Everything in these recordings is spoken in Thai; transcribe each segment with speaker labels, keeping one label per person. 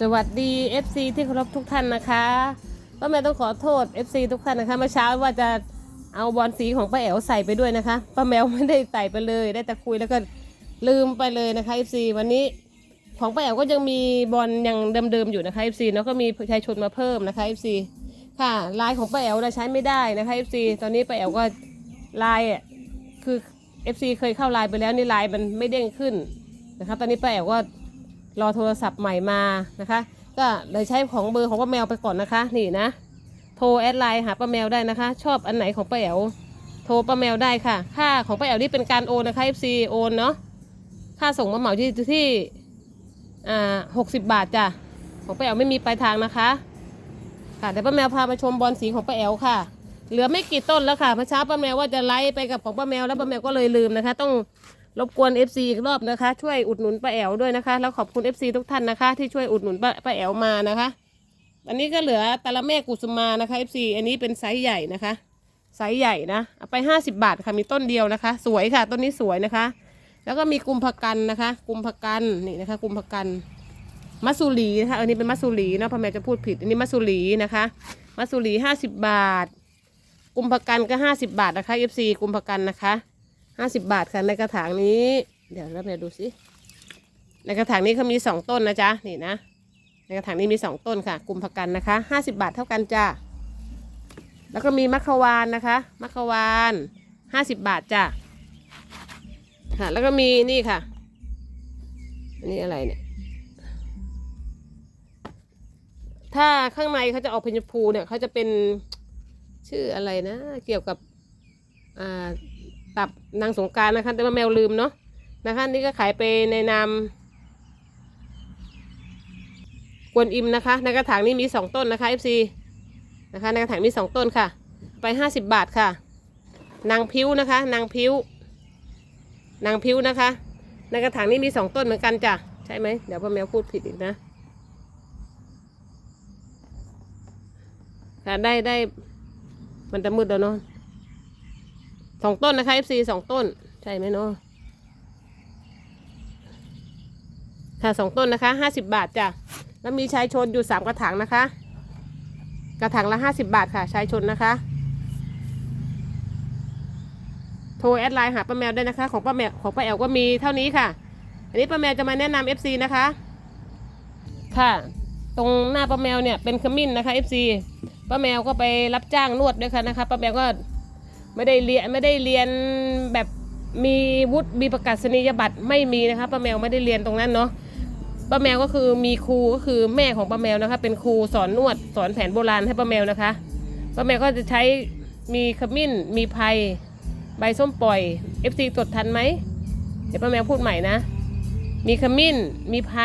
Speaker 1: สวัสดี FC ที่เคารพทุกท่านนะคะป้าแมวต้องขอโทษ FC ทุกท่านนะคะเมื่อเช้าว่าจะเอาบอลสีของป้าแอ๋วใส่ไปด้วยนะคะป้าแมวไม่ได้ใส่ไปเลย ได้แต่คุยแล้วก็ลืมไปเลยนะคะ FC วันนี้ของป้าแอ๋วก็ยังมีบอลยังเดิมๆอยู่นะคะ FC เนาะก็มีชายชนมาเพิ่มนะคะ FC ค่ะลายของป้าแอ๋วเราใช้ไม่ได้นะคะ FC ตอนนี้ป้าแอ๋วก็ลายอะคือ FC เคยเข้าลน์ไปแล้วนี่ลน์มันไม่เด้งขึ้นนะคะ ตอนนี้ป้าแอ๋วก็ รอโทรศัพท์ใหม่มานะคะ ก็เลยใช้ของเบอร์ของป้าแมวไปก่อนนะคะ นี่นะ โทรแอดไลน์หาป้าแมวได้นะคะ ชอบอันไหนของป้าแอ๋วโทรป้าแมวได้ค่ะ ค่าของป้าแอ๋วนี่เป็นการโอนนะคะ FC โอนเนาะค่าส่งมาเหมาที่ที่อ่าหกสิบบาทจ้ะของป้าแอ๋วไม่มีปลายทางนะคะค่ะเดี๋ยวป้าแมวพามาชมบอลสีของป้าแอ๋วค่ะ เหลือไม่กี่ต้นแล้วค่ะเมื่อเช้าป้าแมวว่าจะไล่ไปกับของป้าแมวแล้วป้าแมวก็เลยลืมนะคะ ต้อง รบกวน FC อีกรอบนะคะ ช่วยอุดหนุนป้าแอ๋วด้วยนะคะ แล้วขอบคุณ FC ทุกท่านนะคะ ที่ช่วยอุดหนุนป้าป้าแอ๋วมานะคะ อันนี้ก็เหลือตะละแม่กุสุมานะคะ FC อันนี้เป็นไซส์ใหญ่นะคะ ไซส์ใหญ่นะเอาไป 50 บาทค่ะมีต้นเดียวนะคะ สวยค่ะ ต้นนี้สวยนะคะ แล้วก็มีกุมภกันนะคะ กุมภกันนี่นะคะ กุมภกันมัสซูรีนะคะอันนี้เป็นมัสซูรีเนาะพ่อแม่จะพูดผิด อันนี้มัสซูรีนะคะมัสซูรี50 บาท กุมภกันก็ 50 บาทนะคะ FC กุมภกันนะคะ ห้าสิบบาทค่ะในกระถางนี้ เดี๋ยวเราไปดูสิในกระถางนี้เขามีสองต้นนะจ๊ะนี่นะ ในกระถางนี้มีสองต้นค่ะกลุ่มผักกันนะคะห้าสิบบาทเท่ากันจ้าแล้วก็มีมะขวานนะคะมะขวานห้าสิบบาทจ้ะค่ะ แล้วก็มีนี่ค่ะอันนี้อะไรเนี่ยถ้าข้างในเขาจะออกเป็นชมพูเนี่ยเขาจะเป็นชื่ออะไรนะ เกี่ยวกับอ่า ตับนางสงการนะคะ แต่ว่าแมวลืมเนาะนะคะ นี่ก็ขายไปในนามกวนอิมนะคะ ในกระถางนี้มีสองต้นนะคะ FC นะคะ ในกระถางมีสองต้นค่ะ ไปห้าสิบบาทค่ะ นางพิ้วนะคะ นางพิ้ว นางพิ้วนะคะ ในกระถางนี้มีสองต้นเหมือนกันจ้ะ ใช่ไหม เดี๋ยวพ่อแมวพูดผิดอีกนะ ค่ะ ได้ได้ มันจะมืดแล้วเนาะ สองต้นนะคะ FC สองต้น ใช่ไหมเนาะค่ะสองต้นนะคะห้าสิบบาทจ้ะแล้วมีชายชนอยู่สามกระถางนะคะ กระถางละห้าสิบบาทค่ะชายชนนะคะ โทรแอดไลน์หาป้าแมวได้นะคะ ของป้าแมวของป้าแอวก็มีเท่านี้ค่ะ อันนี้ป้าแมวจะมาแนะนำ FC นะคะ ค่ะ ตรงหน้าป้าแมวเนี่ยเป็นขมิ้นนะคะ FC ป้าแมวก็ไปรับจ้างนวดด้วยค่ะนะคะป้าแมวก็ ไม่ได้เรียนไม่ได้เรียนแบบมีวุฒิมีประกาศนียบัตรไม่มีนะคะป้าแมวไม่ได้เรียนตรงนั้นเนาะป้าแมวก็คือมีครูก็คือแม่ของป้าแมวนะคะ เป็นครูสอนนวดสอนแผนโบราณให้ป้าแมวนะคะป้าแมวก็จะใช้มีขมิ้น มีไพรใบส้มปล่อย FC ตดทันไหมเดี๋ยวป้าแมวพูดใหม่นะ มีขมิ้น มีไพร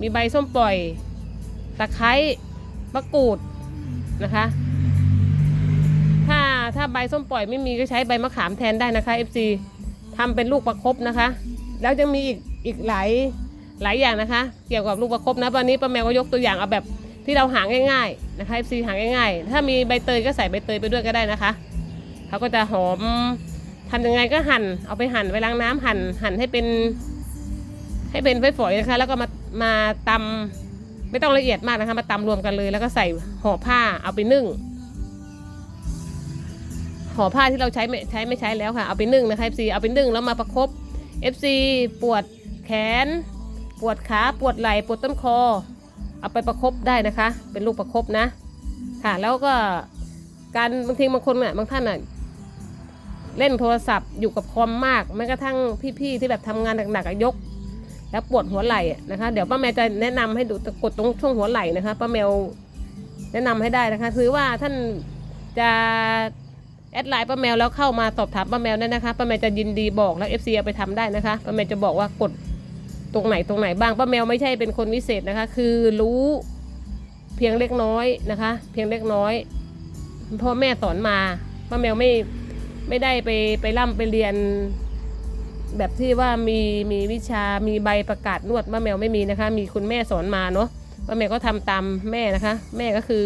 Speaker 1: มีใบส้มปล่อย ตะไคร้มะกรูดนะคะ ถ้าใบส้มปล่อยไม่มีก็ใช้ใบมะขามแทนได้นะคะ FC ทำเป็นลูกประคบนะคะ แล้วยังมีอีกอีกหลายหลายอย่างนะคะ เกี่ยวกับลูกประคบนะวันนี้ป้าแมวก็ยกตัวอย่างเอาแบบที่เราหาง่ายๆนะคะ FC หาง่ายๆ ถ้ามีใบเตยก็ใส่ใบเตยไปด้วยก็ได้นะคะเขาก็จะหอมทำยังไงก็หั่นเอาไปหั่นไปล้างน้ำหั่นหั่นให้เป็น ให้เป็นฝอยๆนะคะ แล้วก็มามาตำไม่ต้องละเอียดมากนะคะ มาตำรวมกันเลย แล้วก็ใส่ห่อผ้าเอาไปนึ่ง ห่อผ้าที่เราใช้ไม่ใช้ไม่ใช้แล้วค่ะ เอาไปนึ่งนะคะ FC เอาไปนึ่งแล้วมาประคบ FC ปวดแขน ปวดขา ปวดไหล่ ปวดต้นคอ เอาไปประคบได้นะคะ เป็นลูกประคบนะ ค่ะ แล้วก็การบางทีบางคนอะบางท่านอะเล่นโทรศัพท์อยู่กับคอมมากแม้กระทั่งพี่ๆที่แบบทำงานหนักๆยก แล้วปวดหัวไหล่นะคะ เดี๋ยวป้าแมวจะแนะนำให้ดูกดตรงช่วงหัวไหล่นะคะป้าแมวแนะนำให้ได้นะคะคือว่าท่านจะ แอดไลน์ป้าแมวแล้วเข้ามาสอบถามป้าแมวได้นะคะป้าแมวจะยินดีบอกแล้ว FC เอาไปทำได้นะคะป้าแมวจะบอกว่ากดตรงไหนตรงไหนบ้างป้าแมวไม่ใช่เป็นคนวิเศษนะคะ คือรู้เพียงเล็กน้อยนะคะ เพียงเล็กน้อยพ่อแม่สอนมาป้าแมวไม่ไม่ได้ไปไปร่ำไปเรียน แบบที่ว่ามีมีวิชามีใบประกาศนวดป้าแมวไม่มีนะคะ มีคุณแม่สอนมาเนาะป้าแมวก็ทำตามแม่นะคะ แม่ก็คือ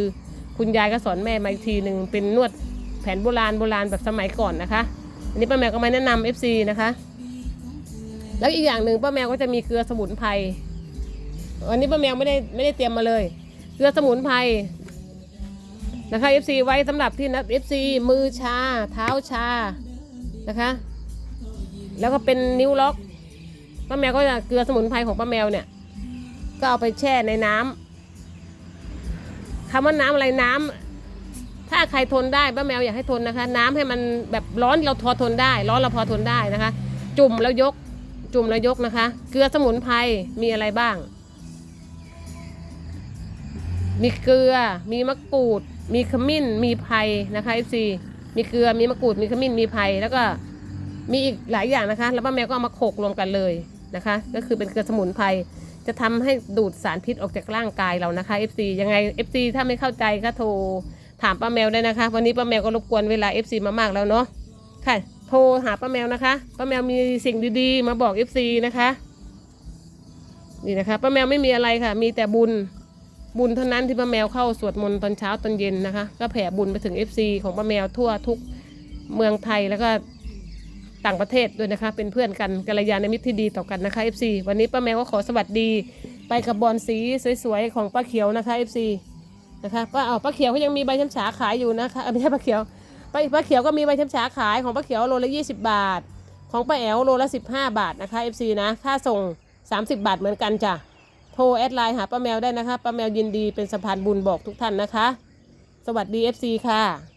Speaker 1: คุณยายก็สอนแม่มาอีกทีหนึ่งเป็นนวด แผนโบราณโบราณแบบสมัยก่อนนะคะ อันนี้ป้าแมวก็มาแนะนำ FC นะคะ แล้วอีกอย่างหนึ่งป้าแมวก็จะมีเกลือสมุนไพรวันนี้ป้าแมวไม่ได้ไม่ได้เตรียมมาเลย เกลือสมุนไพรนะคะ FC ไว้สำหรับที่นับ FC มือชา เท้าชานะคะ แล้วก็เป็นนิ้วล็อกป้าแมวก็จะเกลือสมุนไพรของป้าแมวเนี่ย ก็เอาไปแช่ในน้ำคำว่าน้ำอะไรน้ำ ถ้าใครทนได้ป้าแมวอยากให้ทนนะคะ น้ำให้มันแบบร้อนเราพอทนได้ ร้อนเราพอทนได้นะคะ จุ่มแล้วยก จุ่มแล้วยกนะคะ เกลือสมุนไพรมีอะไรบ้าง มีเกลือ มีมะกรูด มีขมิ้น มีไผ่นะคะ FC มีเกลือ มีมะกรูด มีขมิ้น มีไผ่แล้วก็มีอีกหลายอย่างนะคะ แล้วป้าแมวก็เอามาโขลกรวมกันเลยนะคะ ก็คือเป็นเกลือสมุนไพรจะทำให้ดูดสารพิษออกจากร่างกายเรานะคะ FC ยังไง FC ถ้าไม่เข้าใจก็โทร ถามป้าแมวได้นะคะ วันนี้ป้าแมวก็รบกวนเวลา FC มามากแล้วเนาะค่ะ โทรหาป้าแมวนะคะป้าแมวมีสิ่งดีๆ มาบอก FC นะคะนี่นะคะป้าแมวไม่มีอะไรค่ะ มีแต่บุญบุญเท่านั้นที่ป้าแมวเข้าสวดมนต์ตอนเช้าตอนเย็นนะคะ ก็แผ่บุญไปถึง FC ของป้าแมวทั่วทุกเมืองไทยแล้วก็ต่างประเทศด้วยนะคะ เป็นเพื่อนกันกัลยาณมิตรที่ดีต่อกันนะคะ FC วันนี้ป้าแมวก็ขอสวัสดี ไปกับบอลสีสวยๆของป้าเขียวนะคะ FC นะคะป้าเอาป้าเขียวเขายังมีใบช้ำฉาขายอยู่นะคะไม่ใช่ป้าเขียวป้าป้าเขียวก็มีใบช้ำฉาขายของป้าเขียวโลละ20 บาท ของป้าแอลโลละ 15 บาทนะคะ FC นะค่าส่ง 30 บาทเหมือนกันจ้ะโทรแอดไลน์หาป้าแมวได้นะคะป้าแมวยินดีเป็นสะพานบุญบอกทุกท่านนะคะ สวัสดี FC ค่ะ